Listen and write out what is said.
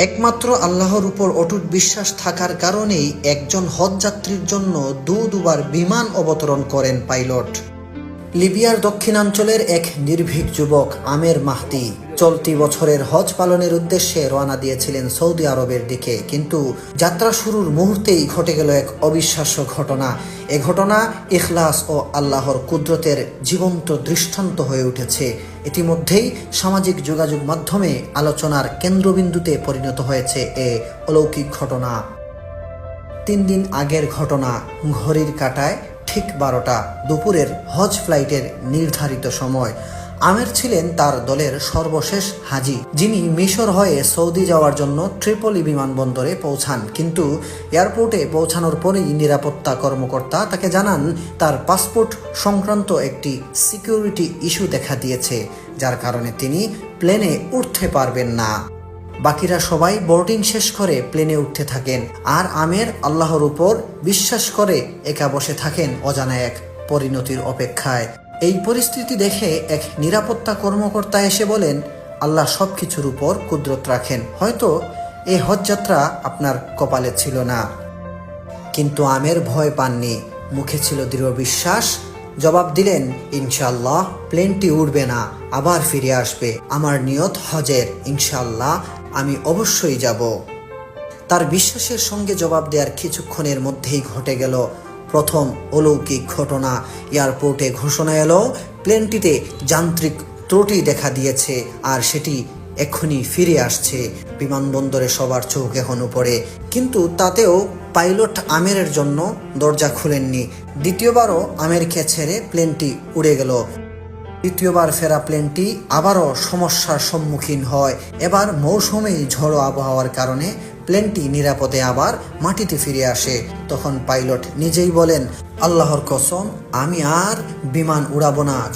একমাত্র আল্লাহর উপর অটুট বিশ্বাস থাকার কারণেই একজন হজযাত্রীর জন্য দু দুবার বিমান অবতরণ করেন পাইলট। লিবিয়ার দক্ষিণাঞ্চলের এক নির্ভীক যুবক আমের মাহদি চলতি বছরের হজ পালনের উদ্দেশ্যে রওনা দিয়েছিলেন সৌদি আরবের দিকে। কিন্তু যাত্রা শুরুর মুহূর্তেই ঘটে গেল এক অবিশ্বাস্য ঘটনা। এ ঘটনা ইখলাস ও আল্লাহর কুদরতের জীবন্ত দৃষ্টান্ত হয়ে উঠেছে। ইতিমধ্যেই সামাজিক যোগাযোগ মাধ্যমে আলোচনার কেন্দ্রবিন্দুতে পরিণত হয়েছে এ অলৌকিক ঘটনা। তিন দিন আগের ঘটনা, ঘড়ির কাটায় ঠিক বারোটা, দুপুরের হজ ফ্লাইটের নির্ধারিত সময়। আমের ছিলেন তার দলের সর্বশেষ হাজি, যিনি মিশর হয়ে সৌদি যাওয়ার জন্য ট্রিপলি বিমানবন্দরে পৌঁছান। কিন্তু এয়ারপোর্টে পৌঁছানোর পরেই নিরাপত্তা কর্মকর্তা তাকে জানান, তার পাসপোর্ট সংক্রান্ত একটি সিকিউরিটি ইস্যু দেখা দিয়েছে, যার কারণে তিনি প্লেনে উঠতে পারবেন না। বাকিরা সবাই বোর্ডিং শেষ করে প্লেনে উঠতে থাকেন। আর আমের আল্লাহর উপর বিশ্বাস করে একা বসে থাকেন অজানা এক পরিণতির অপেক্ষায়। এই পরিস্থিতি দেখে এক নিরাপত্তা কর্মকর্তা এসে বলেন, আল্লাহ সব কিছুর উপর কুদরত রাখেন। হয়তো এই হজযাত্রা আপনার কপালে ছিল না। কিন্তু আমের ভয় পাননি। মুখে ছিল দৃঢ় বিশ্বাস। জবাব দিলেন ইনশাল্লাহ প্লেনটি উড়বে না। আবার ফিরে আসবে। আমার নিয়ত হজের। ইনশাল্লাহ আমি অবশ্যই যাব। তার বিশ্বাসের সঙ্গে জবাব দেওয়ার কিছুক্ষণের মধ্যেই ঘটে গেল প্রথম অলৌকিক ঘটনা। এয়ারপোর্টে ঘোষণা এলো, প্লেনটিতে যান্ত্রিক ত্রুটি দেখা দিয়েছে আর সেটি এক্ষুনি ফিরে আসছে। বিমানবন্দরে সবার চোখ এখন উপরে। কিন্তু তাতেও পাইলট আমেরের জন্য দরজা খুলেননি। দ্বিতীয়বারও আমেরকে ছেড়ে প্লেনটি উড়ে গেল। দ্বিতীয়বার ফেরা প্লেনটি আবারও সমস্যার সম্মুখীন হয়। এবার মৌসুমী ঝড়ো আবহাওয়ার কারণে প্লেনটি নিরাপদে আবার মাটিতে ফিরে আসে। তখন পাইলট নিজেই বলেন, আল্লাহর কসম, আমি আর বিমান উড়াবো না।